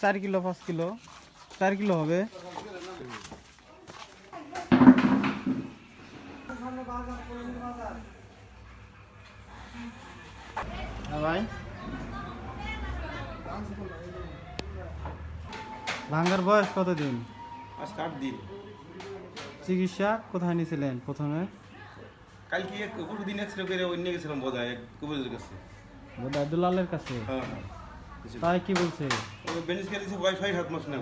চার কিলো পাঁচ কিলো। চার কিলো হবে। হ্যাঁ ভাই। ভাঙ্গার বয়স কতদিন? আজকে আট দিন। চিকিৎসা কোথায় নিয়েছিলেন প্রথমে? কালকে এক দিন এক্সরে করে ওই নিয়ে গেছিলাম বোধ হয় কাছে। বোধহয় দুলালের কাছে? হ্যাঁ হ্যাঁ। তাই কি বলছে? ব্যান্ডেজ করে বয়স হয় সাত মাস না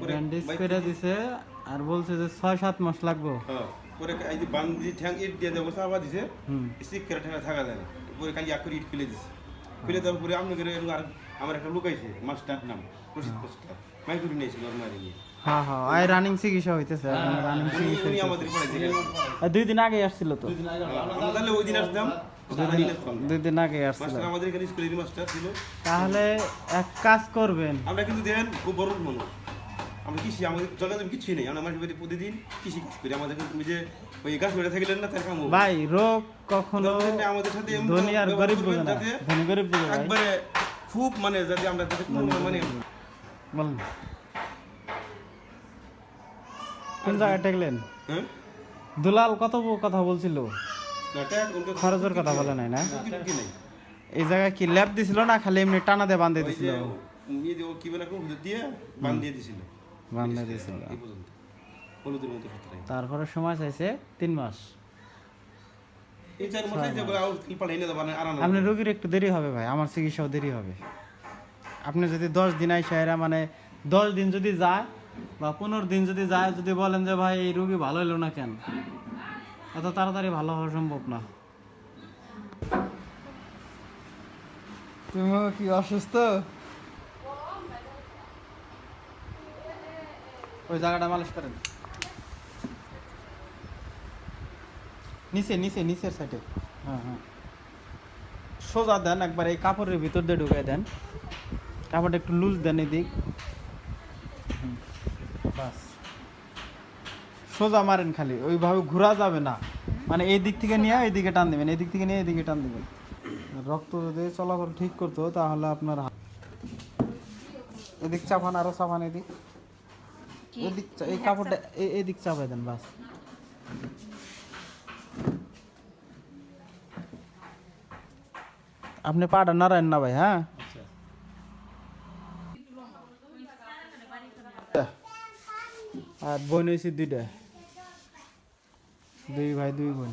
পরে ব্যান্ডেজ করে দিছে আর বলছে যে ছয় সাত মাস লাগবো। হ্যাঁ পরে এই যে বান দিয়ে ঠ্যাং ইট দিয়ে দেবো আবার দিছে। স্টিক করে ঠ্যাঙ্গা থাকা যায় না। পরে কালি এক করে ইট ফেলে দিছে। ফেলে দেওয়ার পরে আপনি করে আর আমার একটা লোক আইছে মাস্টার নাম প্রসিদ্ধ মাস্টার মাইকুরি নিয়েছিল ওর মারি নিয়ে। হ্যাঁ হ্যাঁ রানিং চিকিৎসা হইতেছে রানিং চিকিৎসা আমাদের আর দুই দিন আগে আসছিল তো? আমরা তাহলে ওই দিন আসতাম। দুই দিন আগে। আসছিল আমাদের এখানে স্কুলের মাস্টার ছিল। তাহলে এক কাজ করবেন। আমরা কিন্তু দেখেন খুব বড় মানুষ। আমরা কৃষি আমাদের জগতে কিছুই নেই। আমরা আমার বাড়ি প্রতিদিন কৃষি কাজ করি। আমাদের ওই যে ওই গাছ বেড়ে থাকলেন না তার কাম ভাই রোগ কখনো আমাদের সাথে এমন ধনী আর গরিব বোঝে না। ধনী গরিব ভাই। একবারে খুব মানে যাতে আমরা যাতে কোনো মানে বলেন। কোন জায়গায় হ্যাঁ? দুলাল কত কথা বলছিল? খরচের কথা বলে নাই না? এই জায়গায় কি দিছিল না খালি এমনি টানা দিয়ে বান্ধে দিছিল? তারপরে সময় চাইছে তিন মাস। আপনি রোগীর একটু দেরি হবে ভাই, আমার চিকিৎসাও দেরি হবে। আপনি যদি দশ দিন আইসা মানে দশ দিন যদি যায় বা পনেরো দিন যদি যায়, যদি বলেন যে ভাই এই রোগী ভালো হলো না কেন? এত তাড়াতাড়ি ভালো হওয়া সম্ভব না। তুমি কি, অসুস্থ? ওই জায়গাটা মালিশ করেন। নিচে নিচে, নিচের সাইডে হ্যাঁ হ্যাঁ। সোজা দেন, একবার এই কাপড়ের ভিতর দিয়ে ঢুকাই দেন। কাপড়টা একটু লুজ দেন এদিক। বাস। সোজা মারেন খালি ওইভাবে ঘোরা যাবে না। মানে এই দিক থেকে নিয়ে এই দিকে টান দেবেন এই দিক থেকে নিয়ে এই দিকে টান দেবেন। রক্ত যদি চলাচল ঠিক করতো তাহলে আপনার এদিক চাপান আরও চাপান এদিক। এদিক চা- এই কাপড়টা এদিক চাপাই দেন বাস। আপনি পাটা নারায়ণ না ভাই হ্যাঁ? আর বোন হয়েছে দুইটা। দুই ভাই দুই বোন।